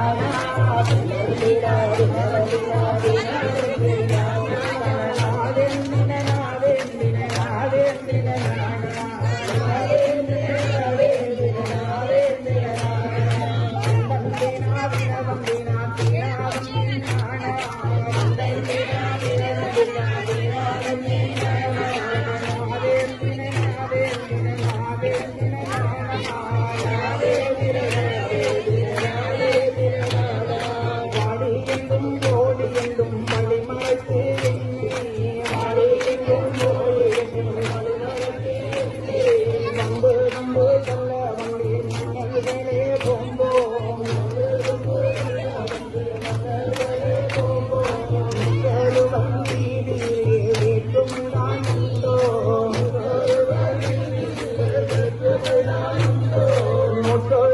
I am Hare Krishna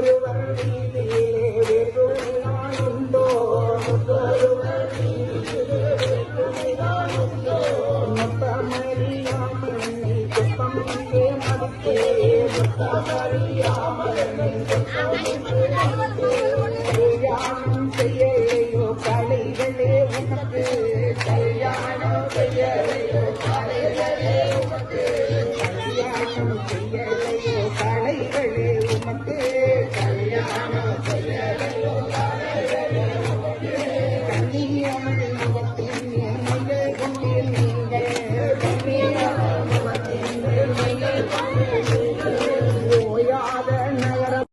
முற்றொருவர் வீதியிலே வேற்றும் தான் உண்டோ முத்தமறியாமல் நீ குத்தம் இங்கே மதித்தே முத்தமறியாமல் நீ கல்யாணம் செய்யலையோ கலைகளே உனக்கு கல்யாணம் செய்யலையோ கலைகளே உனக்கு கல்யாணம் செய்யலையோ